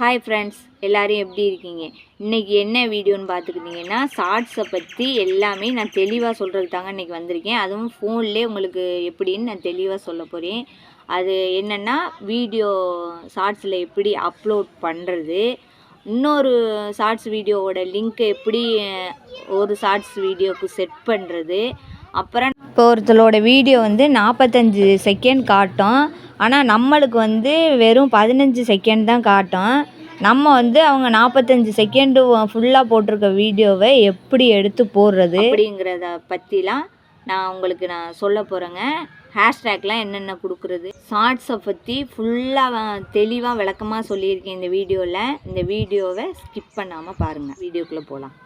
Hi friends எல்லோரும் எப்படி இருக்கீங்க? இன்றைக்கி என்ன வீடியோன்னு பார்த்துக்கிட்டிங்கன்னா ஷார்ட்ஸை பற்றி எல்லாமே நான் தெளிவாக சொல்கிறது தாங்க இன்றைக்கி வந்திருக்கேன். அதுவும் ஃபோன்லேயே உங்களுக்கு எப்படின்னு நான் தெளிவாக சொல்ல போகிறேன் அது என்னென்னா வீடியோ ஷார்ட்ஸில் எப்படி அப்லோட் பண்ணுறது இன்னொரு ஷார்ட்ஸ் வீடியோவோட லிங்க்கை எப்படி ஒரு ஷார்ட்ஸ் வீடியோவுக்கு செட் பண்ணுறது அப்புறம் இப்போ ஒருத்தரோட வீடியோ வந்து நாற்பத்தஞ்சு செகண்ட் காட்டும். ஆனால் நம்மளுக்கு வந்து வெறும் பதினஞ்சு செகண்ட் தான் காட்டும். நம்ம வந்து அவங்க நாற்பத்தஞ்சு செகண்டு ஃபுல்லாக போட்டிருக்க வீடியோவை எப்படி எடுத்து போடுறது? அப்படிங்கிறத பற்றிலாம் நான் உங்களுக்கு நான் சொல்ல போகிறேங்க ஹேஷ்டேக்லாம் என்னென்ன கொடுக்குறது? ஷார்ட்ஸை பற்றி ஃபுல்லாக தெளிவாக விளக்கமாக சொல்லியிருக்கேன் இந்த வீடியோவில் இந்த வீடியோவை ஸ்கிப் பண்ணாமல் பாருங்கள் வீடியோக்குள்ளே போகலாம்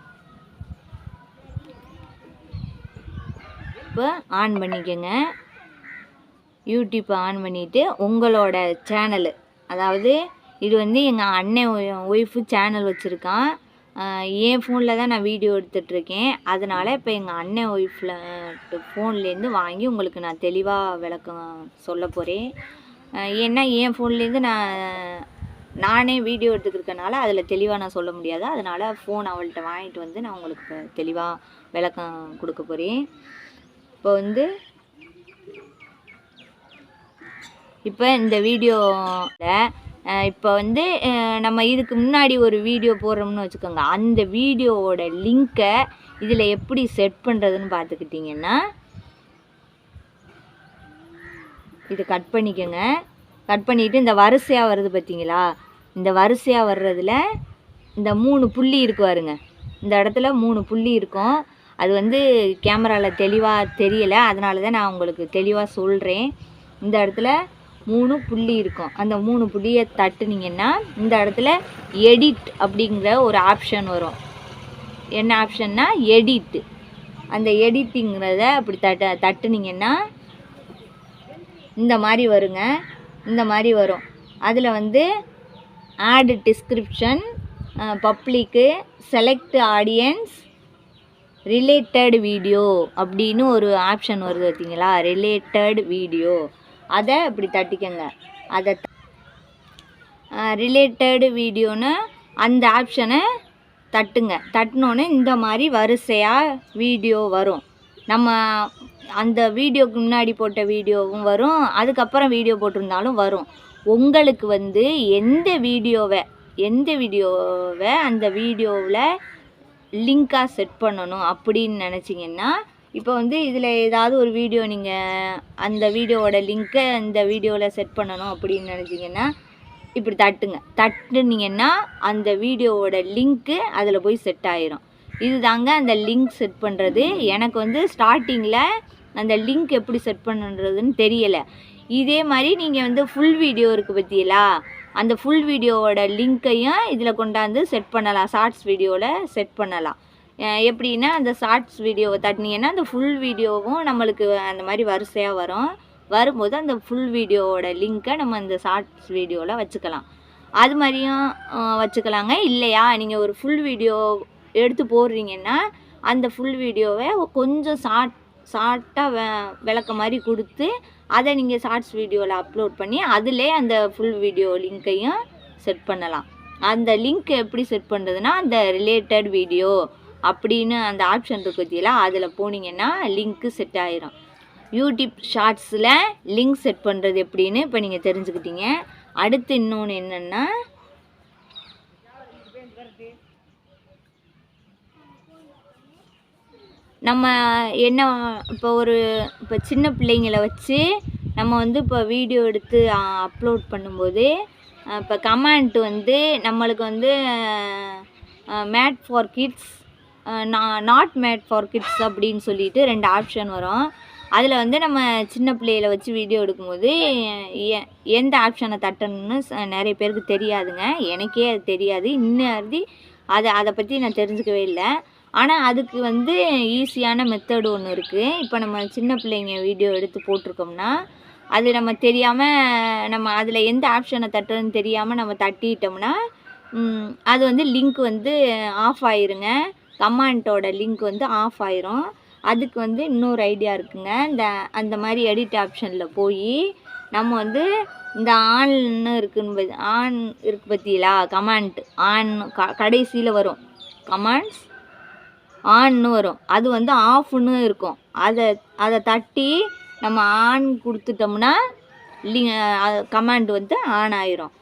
இப்போ ஆன் பண்ணிக்கோங்க. யூடியூப்பை ஆன் பண்ணிவிட்டு உங்களோட சேனலு. அதாவது இது வந்து எங்கள் அண்ணன் ஒய்ஃபு சேனல் வச்சுருக்கான். என் ஃபோனில் தான் நான் வீடியோ எடுத்துகிட்ருக்கேன் அதனால் இப்போ எங்கள் அண்ணன் ஒய்ஃபில் ஃபோன்லேருந்து வாங்கி உங்களுக்கு நான் தெளிவாக விளக்கம் சொல்ல போகிறேன் ஏன்னா என் ஃபோன்லேருந்து நான் நானே வீடியோ எடுத்துக்கிறதுனால அதில் தெளிவாக நான் சொல்ல முடியாது. அதனால் ஃபோன் அவள்கிட்ட வாங்கிட்டு வந்து நான் உங்களுக்கு இப்போ தெளிவாக விளக்கம் கொடுக்க போகிறேன் இப்போ வந்து இப்போ இந்த வீடியோவில் இப்போ வந்து நம்ம இதுக்கு முன்னாடி ஒரு வீடியோ போடுறோம்னு வச்சுக்கோங்க. அந்த வீடியோவோட லிங்க்கை இதில் எப்படி செட் பண்ணுறதுன்னு பார்த்துக்கிட்டிங்கன்னா இது கட் பண்ணிக்கோங்க. கட் பண்ணிவிட்டு இந்த வரிசையாக வருது பார்த்தீங்களா? இந்த வரிசையாக வர்றதில் இந்த மூணு புள்ளி இருக்கு பாருங்க. இந்த இடத்துல மூணு புள்ளி இருக்கும். அது வந்து கேமராவில் தெளிவாக தெரியலை. அதனால தான் நான் உங்களுக்கு தெளிவாக சொல்கிறேன் இந்த இடத்துல மூணு புள்ளி இருக்கும். அந்த மூணு புள்ளியை தட்டுனீங்கன்னா இந்த இடத்துல எடிட் அப்படிங்கிற ஒரு ஆப்ஷன் வரும். என்ன ஆப்ஷன்னா எடிட்டு அந்த எடிட்டிங்கிறத அப்படி தட்ட தட்டுனீங்கன்னா இந்த மாதிரி வருங்க. இந்த மாதிரி வரும். அதில் வந்து ad description public select audience related video அப்படின்னு ஒரு ஆப்ஷன் வருது பார்த்தீங்களா? ரிலேட்டட் வீடியோ அதை இப்படி தட்டிக்கங்க. அதை ரிலேட்டடு வீடியோன்னு அந்த ஆப்ஷனை தட்டுங்க. தட்டினோன்னே இந்த மாதிரி வரிசையாக வீடியோ வரும். நம்ம அந்த வீடியோக்கு முன்னாடி போட்ட வீடியோவும் வரும். அதுக்கப்புறம் வீடியோ போட்டிருந்தாலும் வரும். உங்களுக்கு வந்து எந்த வீடியோவை எந்த வீடியோவை அந்த வீடியோவில் லிங்காக செட் பண்ணணும் அப்படின்னு நினச்சிங்கன்னா இப்போ வந்து இதில் ஏதாவது ஒரு வீடியோ நீங்கள் அந்த வீடியோவோட லிங்க்கை இந்த வீடியோவில் செட் பண்ணணும் அப்படின்னு நினச்சிங்கன்னா இப்படி தட்டுங்க. தட்டுனீங்கன்னா அந்த வீடியோவோட லிங்க்கு அதில் போய் செட் ஆயிரும். இதுதாங்க அந்த லிங்க் செட் பண்ணுறது எனக்கு வந்து ஸ்டார்டிங்கில் அந்த லிங்க் எப்படி செட் பண்ணுன்றதுன்னு தெரியலை. இதே மாதிரி நீங்கள் வந்து ஃபுல் வீடியோ இருக்குது பற்றியலா அந்த ஃபுல் வீடியோவோட லிங்க்கையும் இதில் கொண்டாந்து செட் பண்ணலாம். ஷார்ட்ஸ் வீடியோவில் செட் பண்ணலாம். எப்படின்னா அந்த ஷார்ட்ஸ் வீடியோவை தட்டினீங்கன்னா அந்த ஃபுல் வீடியோவும் நம்மளுக்கு அந்த மாதிரி வரிசையாக வரும். வரும்போது அந்த ஃபுல் வீடியோவோட லிங்க்கை நம்ம இந்த ஷார்ட்ஸ் வீடியோவில் வச்சுக்கலாம். அது மாதிரியும் வச்சுக்கலாங்க. இல்லையா? நீங்கள் ஒரு ஃபுல் வீடியோ எடுத்து போடுறீங்கன்னா அந்த ஃபுல் வீடியோவை கொஞ்சம் ஷார்ட் ஷார்ட்டாக வெ விளக்க மாதிரி கொடுத்து அதை நீங்கள் ஷார்ட்ஸ் வீடியோவில் அப்லோட் பண்ணி அதிலே அந்த ஃபுல் வீடியோ லிங்க்கையும் செட் பண்ணலாம். அந்த லிங்க் எப்படி செட் பண்ணுறதுனா அந்த ரிலேட்டட் வீடியோ அப்படின்னு அந்த ஆப்ஷன் இருக்கு பார்த்தீங்களா அதில் போனீங்கன்னா லிங்க்கு செட் ஆயிரும். யூடியூப் ஷார்ட்ஸில் லிங்க் செட் பண்ணுறது எப்படின்னு இப்போ நீங்கள் தெரிஞ்சுக்கிட்டீங்க. அடுத்து இன்னொன்று என்னென்னா நம்ம என்ன இப்போ ஒரு இப்போ சின்ன பிள்ளைங்கள வச்சு நம்ம வந்து இப்போ வீடியோ எடுத்து அப்லோட் பண்ணும்போது இப்போ கமெண்ட் வந்து நம்மளுக்கு வந்து made for kids not made for kids அப்படின்னு சொல்லிட்டு ரெண்டு ஆப்ஷன் வரும். அதில் வந்து நம்ம சின்ன பிள்ளையில வச்சு வீடியோ எடுக்கும்போது எ- எந்த ஆப்ஷனை தட்டணும்னு நிறைய பேருக்கு தெரியாதுங்க. எனக்கே அது தெரியாது. இன்னும் அறுதி அதை அதை பற்றி நான் தெரிஞ்சுக்கவே இல்லை. ஆனால் அதுக்கு வந்து ஈஸியான மெத்தடு ஒன்று இருக்குது இப்போ நம்ம சின்ன பிள்ளைங்க வீடியோ எடுத்து போட்டிருக்கோம்னா அது நம்ம தெரியாமல் நம்ம அதில் எந்த ஆப்ஷனை தட்டுறதுன்னு தெரியாமல் நம்ம தட்டிட்டோம்னா அது வந்து லிங்க் வந்து ஆஃப் ஆயிருங்க. கமாண்டோட லிங்க் வந்து ஆஃப் ஆயிரும். அதுக்கு வந்து இன்னொரு ஐடியா இருக்குங்க. இந்த அந்த மாதிரி எடிட் ஆப்ஷனில் போய் நம்ம வந்து இந்த ஆன்னு இருக்குன்னு ஆன் இருக்கு பற்றியலா கமாண்ட் ஆன் க கடைசியில் வரும். கமாண்ட்ஸ் ஆன்னு வரும். அது வந்து ஆஃப்னு இருக்கும். அதை அதை தட்டி நம்ம ஆன் கொடுத்துட்டோம்னா கமாண்ட் வந்து ஆன் ஆயிரும்.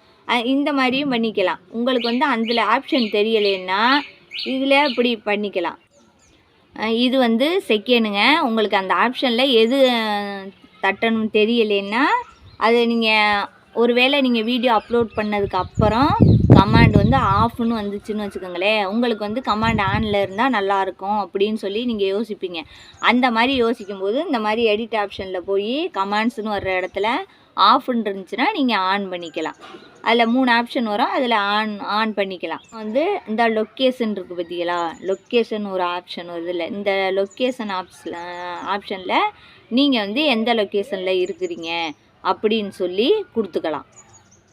இந்த மாதிரியும் பண்ணிக்கலாம். உங்களுக்கு வந்து அதில் ஆப்ஷன் தெரியலைன்னா இதில் இப்படி பண்ணிக்கலாம். இது வந்து செகண்டுங்க. உங்களுக்கு அந்த ஆப்ஷனில் எது தட்டணும் தட்டணும்னு தெரியலைன்னா அது நீங்கள் ஒருவேளை நீங்கள் வீடியோ அப்லோட் பண்ணதுக்கு அப்புறம் கமாண்ட் வந்து ஆஃப்னு வந்துச்சுன்னு வச்சுக்கோங்களேன். உங்களுக்கு வந்து கமாண்ட் ஆனில் இருந்தால் நல்லாயிருக்கும் அப்படின்னு சொல்லி நீங்கள் யோசிப்பீங்க. அந்த மாதிரி யோசிக்கும்போது இந்த மாதிரி எடிட் ஆப்ஷனில் போய் கமாண்ட்ஸ்னு வர்ற இடத்துல ஆஃப்னு இருந்துச்சுன்னா நீங்கள் ஆன் பண்ணிக்கலாம். அதில் மூணு ஆப்ஷன் வரும். அதில் ஆன் ஆன் பண்ணிக்கலாம். வந்து இந்த லொக்கேஷன் இருக்குது பார்த்தீங்களா லொக்கேஷன் ஒரு ஆப்ஷன் வருது இல்லை. இந்த லொக்கேஷன் ஆப்ஷன் ஆப்ஷனில் நீங்கள் வந்து எந்த லொக்கேஷனில் இருக்கிறீங்க அப்படின்னு சொல்லி கொடுத்துக்கலாம்.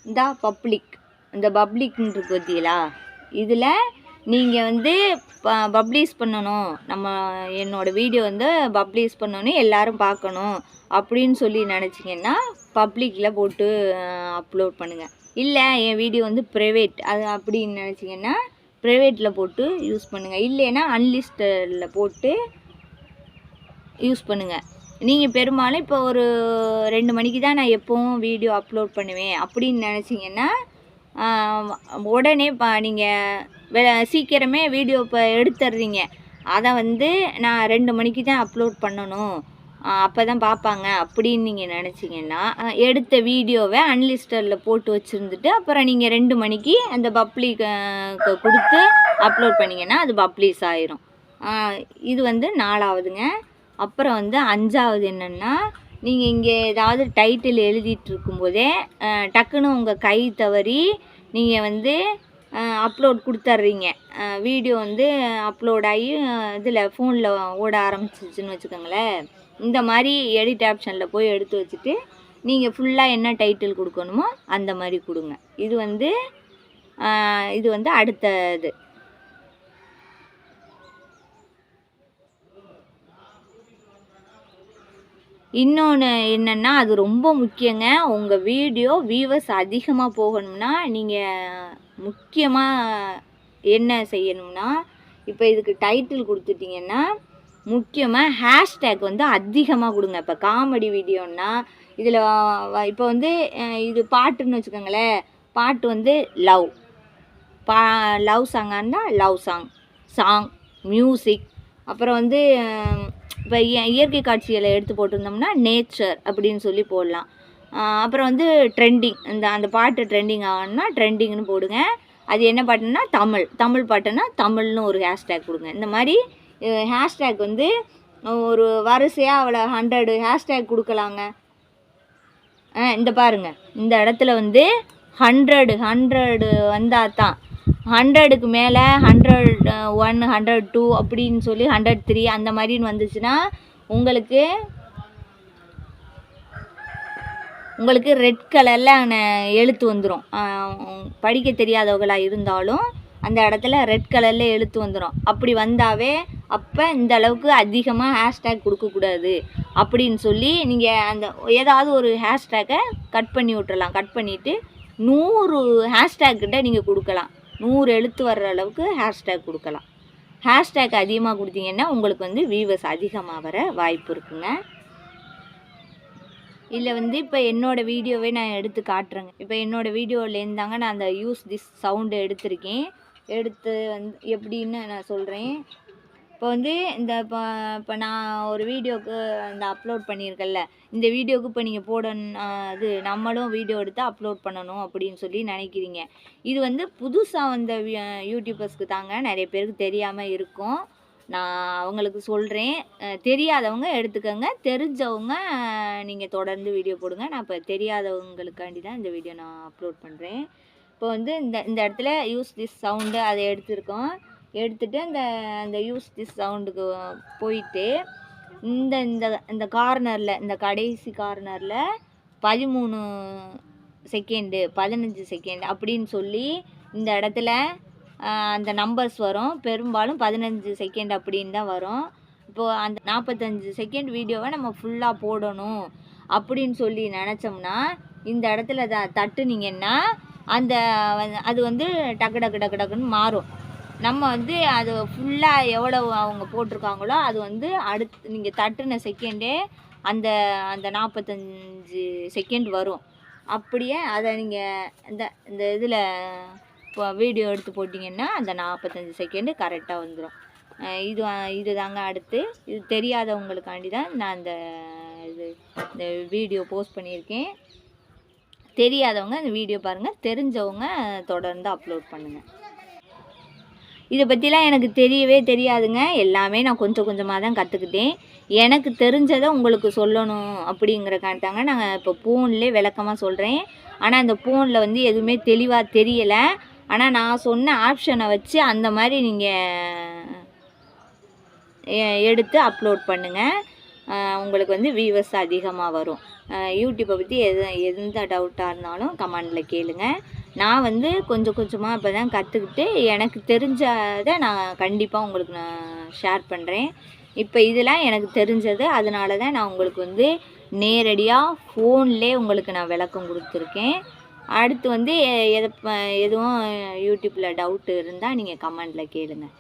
இந்த பப்ளிக் இந்த பப்ளிக்னு இருக்கு பார்த்தீங்களா இதில் நீங்கள் வந்து ப பப்ளிஷ் பண்ணணும். நம்ம என்னோடய வீடியோ வந்து பப்ளிஷ் பண்ணணும் எல்லாரும் பார்க்கணும் அப்படின்னு சொல்லி நினச்சிங்கன்னா பப்ளிக்கில் போட்டு அப்லோட் பண்ணுங்கள் இல்லை என் வீடியோ வந்து ப்ரைவேட் அது அப்படின்னு நினச்சிங்கன்னா ப்ரைவேட்டில் போட்டு யூஸ் பண்ணுங்கள் இல்லைன்னா அன்லிஸ்டடில் போட்டு யூஸ் பண்ணுங்கள் நீங்கள் பெரும்பாலும் இப்போ ஒரு ரெண்டு மணிக்கு தான் நான் எப்போவும் வீடியோ அப்லோட் பண்ணுவேன் அப்படின்னு நினச்சிங்கன்னா உடனே ப நீங்கள் வெ சீக்கிரமே வீடியோ இப்போ எடுத்துடுறீங்க அதை வந்து நான் ரெண்டு மணிக்கு தான் அப்லோட் பண்ணணும். அப்போ தான் பார்ப்பாங்க அப்படின்னு நீங்கள் நினச்சிங்கன்னா எடுத்த வீடியோவை அன்லிஸ்டடில் போட்டு வச்சுருந்துட்டு அப்புறம் நீங்கள் ரெண்டு மணிக்கு அந்த பப்ளிக் கொடுத்து அப்லோட் பண்ணிங்கன்னா அது பப்ளிஷ் ஆயிரும். இது வந்து நாலாவதுங்க. அப்புறம் வந்து அஞ்சாவது என்னென்னா நீங்கள் இங்கே ஏதாவது டைட்டில் எழுதிட்டு இருக்கும்போதே டக்குன்னு உங்கள் கை தவறி நீங்கள் வந்து அப்லோட் கொடுத்துட்றீங்க வீடியோ வந்து அப்லோட் ஆகி இதில் ஃபோனில் ஓட ஆரம்பிச்சிச்சுன்னு வச்சுக்கோங்களேன். இந்த மாதிரி எடிட் ஆப்ஷனில் போய் எடுத்து வச்சுட்டு நீங்கள் ஃபுல்லாக என்ன டைட்டில் கொடுக்கணுமோ அந்த மாதிரி கொடுங்க. இது வந்து இது வந்து அடுத்த இது இன்னொன்று என்னென்னா அது ரொம்ப முக்கியங்க. உங்கள் வீடியோ வியூவர்ஸ் அதிகமாக போகணும்னா நீங்கள் முக்கியமாக என்ன செய்யணும்னா இப்போ இதுக்கு டைட்டில் கொடுத்துட்டிங்கன்னா முக்கியமாக ஹேஷ்டேக் வந்து அதிகமாக கொடுங்க. இப்போ காமெடி வீடியோன்னா இதில் இப்போ வந்து இது பாட்டுன்னு வச்சுக்கோங்களேன். பாட்டு வந்து லவ் பா லவ் சாங்காக இருந்தால் லவ் சாங் சாங் மியூசிக் அப்புறம் வந்து இப்போ இயற்கை காட்சிகளை எடுத்து போட்டிருந்தோம்னா நேச்சர் அப்படின்னு சொல்லி போடலாம். அப்புறம் வந்து ட்ரெண்டிங் இந்த அந்த பாட்டு ட்ரெண்டிங் ஆகணும்னா ட்ரெண்டிங்னு போடுங்க. அது என்ன பாட்டுன்னா தமிழ். தமிழ் பாட்டுன்னா தமிழ்னு ஒரு ஹேஷ்டேக் கொடுங்க. இந்த மாதிரி ஹேஷ்டேக் வந்து ஒரு வரிசையாக அவ்வளோ ஹண்ட்ரடு ஹேஷ்டேக் கொடுக்கலாங்க. ஆ இந்த பாருங்க. இந்த இடத்துல வந்து ஹண்ட்ரடு ஹண்ட்ரடு வந்தால் தான் ஹண்ட்ரடுக்கு மேலே ஹண்ட்ரட் ஒன் ஹண்ட்ரட் டூ அப்படின்னு சொல்லி ஹண்ட்ரட் த்ரீ அந்த மாதிரின்னு வந்துச்சுன்னா உங்களுக்கு உங்களுக்கு ரெட் கலரில் எழுத்து வந்துடும் படிக்க தெரியாதவங்களாக இருந்தாலும் அந்த இடத்துல ரெட் கலரில் எழுத்து வந்துடும் அப்படி வந்தாவே அப்போ இந்த அளவுக்கு அதிகமாக ஹேஷ்டேக் கொடுக்கக்கூடாது அப்படின்னு சொல்லி நீங்கள் அந்த ஏதாவது ஒரு ஹேஷ்டேக்கை கட் பண்ணி விட்டுறலாம். கட் பண்ணிவிட்டு நூறு ஹேஷ்டேக்கிட்ட நீங்கள் கொடுக்கலாம். நூறு எழுத்து வர்ற அளவுக்கு ஹேஷ்டேக் கொடுக்கலாம். ஹேஷ்டேக் அதிகமாக கொடுத்தீங்கன்னா உங்களுக்கு வந்து வியூவர்ஸ் அதிகமாக வர வாய்ப்பு இருக்குங்க. இல்லை வந்து இப்போ என்னோடய வீடியோவே நான் எடுத்து காட்டுறேங்க. இப்போ என்னோடய வீடியோலேருந்து தாங்க நான் அந்த யூஸ் திஸ் சவுண்டு எடுத்திருக்கேன். எடுத்து வந்து எப்படின்னு நான் சொல்கிறேன் இப்போ வந்து இந்த இப்போ இப்போ நான் ஒரு வீடியோவுக்கு இந்த அப்லோட் பண்ணியிருக்கேன்ல இந்த வீடியோவுக்கு இப்போ நீங்கள் போடணும் இது நம்மளும் வீடியோ எடுத்து அப்லோட் பண்ணணும் அப்படின்னு சொல்லி நினைக்கிறீங்க. இது வந்து புதுசாக வந்த யூடியூபர்ஸ்க்கு தாங்க நிறைய பேருக்கு தெரியாமல் இருக்கும். நான் அவங்களுக்கு சொல்கிறேன் தெரியாதவங்க எடுத்துக்கோங்க. தெரிஞ்சவங்க நீங்கள் தொடர்ந்து வீடியோ போடுங்க. நான் இப்போ தெரியாதவங்களுக்காண்டி தான் இந்த வீடியோ நான் அப்லோட் பண்ணுறேன் இப்போ வந்து இந்த இந்த இடத்துல யூஸ் திஸ் சவுண்டு அதை எடுத்திருக்கோம். எடுத்துட்டு அந்த அந்த யூஸ் திஸ் சவுண்டுக்கு போயிட்டு இந்த இந்த இந்த கார்னரில் இந்த கடைசி கார்னரில் பதிமூணு செகண்டு பதினஞ்சு செகண்ட் அப்படின்னு சொல்லி இந்த இடத்துல அந்த நம்பர்ஸ் வரும். பெரும்பாலும் பதினஞ்சு செகண்ட் அப்படின்னு தான் வரும். இப்போது அந்த நாற்பத்தஞ்சு செகண்ட் வீடியோவை நம்ம ஃபுல்லாக போடணும் அப்படின்னு சொல்லி நினச்சோம்னா இந்த இடத்துல த தட்டுனீங்கன்னா அந்த அது வந்து டக்கு டக்கு டக்கு டக்குன்னு மாறும். நம்ம வந்து அது ஃபுல்லாக எவ்வளோ அவங்க போட்டிருக்காங்களோ அது வந்து அடுத்து நீங்கள் தட்டுன செகண்டே அந்த அந்த நாற்பத்தஞ்சு செகண்ட் வரும். அப்படியே அதை நீங்கள் இந்த இந்த இதில் இப்போ வீடியோ எடுத்து போட்டிங்கன்னா அந்த நாற்பத்தஞ்சு செகண்டு கரெக்டாக வந்துடும் இது இது தாங்க அடுத்து. இது தெரியாதவங்களுக்காண்டி தான் நான் அந்த இது இந்த வீடியோ போஸ்ட் பண்ணியிருக்கேன். தெரியாதவங்க இந்த வீடியோ பாருங்கள் தெரிஞ்சவங்க தொடர்ந்து அப்லோட் பண்ணுங்கள் இதை பற்றிலாம் எனக்கு தெரியவே தெரியாதுங்க. எல்லாமே நான் கொஞ்சம் கொஞ்சமாக தான் கற்றுக்கிட்டேன் எனக்கு தெரிஞ்சதை உங்களுக்கு சொல்லணும் அப்படிங்கிறக்காண்டாங்க நாங்கள் இப்போ ஃபோன்லேயே விளக்கமாக சொல்கிறேன் ஆனால் அந்த ஃபோனில் வந்து எதுவுமே தெளிவாக தெரியலை. ஆனால் நான் சொன்ன ஆப்ஷனை வச்சு அந்த மாதிரி நீங்கள் எடுத்து அப்லோட் பண்ணுங்கள் உங்களுக்கு வந்து வியூவர்ஸ் அதிகமாக வரும். யூடியூப்பை பற்றி எது எந்த டவுட்டாக இருந்தாலும் கமெண்டில் கேளுங்கள் நான் வந்து கொஞ்சம் கொஞ்சமாக இப்போ தான் கற்றுக்கிட்டு எனக்கு தெரிஞ்சதை நான் கண்டிப்பாக உங்களுக்கு நான் ஷேர் பண்ணுறேன் இப்போ இதெல்லாம் எனக்கு தெரிஞ்சது அதனால தான் நான் உங்களுக்கு வந்து நேரடியாக ஃபோன்லே உங்களுக்கு நான் விளக்கம் கொடுத்துருக்கேன். அடுத்து வந்து எ- எதை எதுவும் யூடியூப்பில் டவுட்டு இருந்தால் நீங்கள் கமெண்டில் கேளுங்கள்